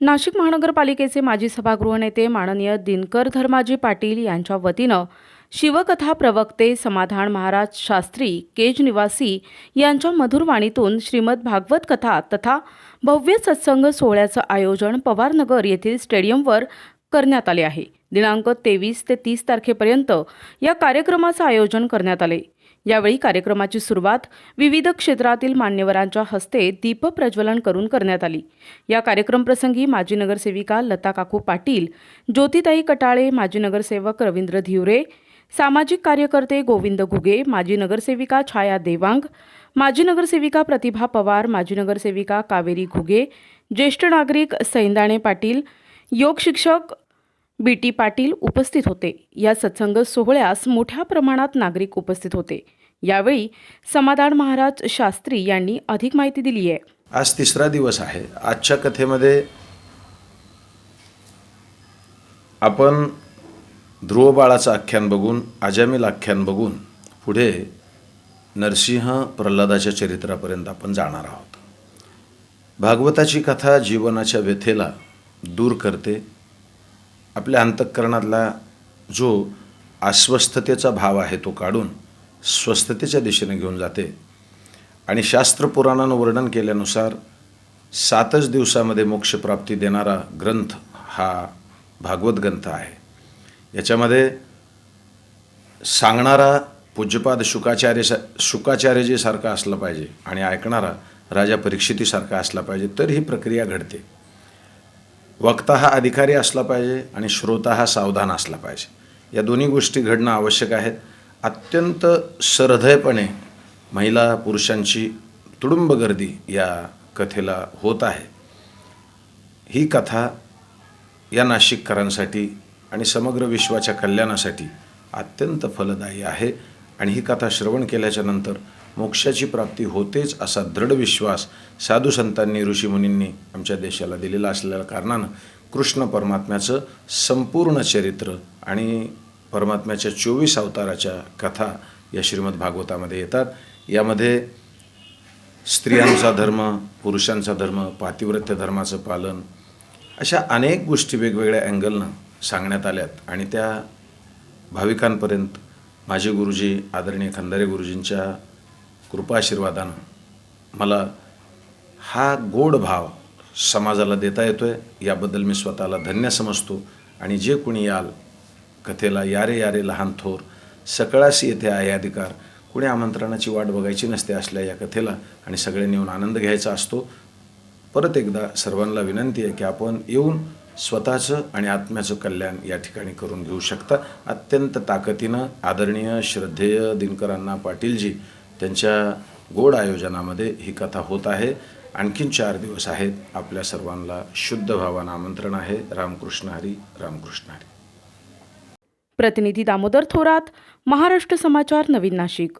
नाशिक महानगरपालिकेचे माजी सभागृह नेते माननीय दिनकर धर्माजी पाटील यांच्या वतीनं शिवकथा प्रवक्ते समाधान महाराज शास्त्री केज निवासी यांच्या मधुरवाणीतून श्रीमद भागवत कथा तथा भव्य सत्संग सोहळ्याचं आयोजन पवारनगर येथील स्टेडियमवर करण्यात आले आहे. दिनांक तेवीस ते तीस तारखेपर्यंत या कार्यक्रमाचं आयोजन करण्यात आले. यावेळी कार्यक्रमाची सुरुवात विविध क्षेत्रातील मान्यवरांच्या हस्ते दीपप्रज्वलन करून करण्यात आली. या कार्यक्रमप्रसंगी माजी नगरसेविका लता काकू पाटील ज्योतिताई कटाळे माजी नगरसेवक रवींद्र धिवरे सामाजिक कार्यकर्ते गोविंद घुगे माजी नगरसेविका छाया देवांग माजी नगरसेविका प्रतिभा पवार माजी नगरसेविका कावेरी घुगे ज्येष्ठ नागरिक सैंदाणे पाटील योग शिक्षक बी टी पाटील उपस्थित होते. या सत्संग सोहळ्यास मोठ्या प्रमाणात नागरिक उपस्थित होते. यावेळी समाधान महाराज शास्त्री यांनी अधिक माहिती दिली आहे. आज तिसरा दिवस आहे. आजच्या कथेमध्ये आपण ध्रुव बाळाचं आख्यान बघून अजामिल आख्यान बघून पुढे नरसिंह प्रल्हादाच्या चरित्रापर्यंत आपण जाणार आहोत. भागवताची कथा जीवनाच्या व्यथेला दूर करते. आपल्या अंतःकरणातला जो अस्वस्थतेचा भाव आहे तो काढून स्वस्थतेच्या दिशेने घेऊन जाते. आणि शास्त्र पुराणानं वर्णन केल्यानुसार सातच दिवसामध्ये मोक्षप्राप्ती देणारा ग्रंथ हा भागवत ग्रंथ आहे. याच्यामध्ये सांगणारा पूज्यपाद शुकाचार्य सा शुकाचार्यजीसारखा असला पाहिजे आणि ऐकणारा राजा परीक्षितीसारखा असला पाहिजे तर ही प्रक्रिया घडते. वक्ता हा अधिकारी असला पाहिजे आणि श्रोता हा सावधान असला पाहिजे. या दोन्ही गोष्टी घडणं आवश्यक आहेत. अत्यंत सहृदयपणे महिला पुरुषांची तुडुंब गर्दी या कथेला होत आहे. ही कथा या नाशिककरांसाठी आणि समग्र विश्वाच्या कल्याणासाठी अत्यंत फलदायी आहे. आणि ही कथा श्रवण केल्याच्यानंतर मोक्षाची प्राप्ती होतेच असा दृढ विश्वास साधू संतांनी ऋषीमुनींनी आमच्या देशाला दिलेला असलेल्या कारणानं कृष्ण परमात्म्याचं संपूर्ण चरित्र आणि परमात्म्याच्या चोवीस अवताराच्या कथा या श्रीमद भागवतामध्ये येतात. यामध्ये स्त्रियांचा धर्म पुरुषांचा धर्म पातिव्रत्य धर्माचं पालन अशा अनेक गोष्टी वेगवेगळ्या अँगलनं सांगण्यात आल्यात. आणि त्या भाविकांपर्यंत माझे गुरुजी आदरणीय खंदारे गुरुजींच्या कृपाशीर्वादानं मला हा गोड भाव समाजाला देता येतो आहे याबद्दल मी स्वतःला धन्य समजतो. आणि जे कोणी याल कथेला यारे यारे लहान थोर सकळाशी येथे आहे अधिकार कुणी आमंत्रणाची वाट बघायची नसते असल्या या कथेला आणि सगळ्यांनी येऊन आनंद घ्यायचा असतो. परत एकदा सर्वांना विनंती आहे की आपण येऊन स्वतःचं आणि आत्म्याचं कल्याण या ठिकाणी करून घेऊ शकता. अत्यंत ताकदीनं आदरणीय श्रद्धेय दिनकरांना पाटीलजी त्यांच्या गोड आयोजनामध्ये ही कथा होत आहे. आणखीन चार दिवस आहेत. आपल्या सर्वांना शुद्ध भावानं आमंत्रण आहे. रामकृष्ण हरी रामकृष्ण हरी. प्रतिनिधी दामोदर थोरात महाराष्ट्र समाचार नवीन नाशिक.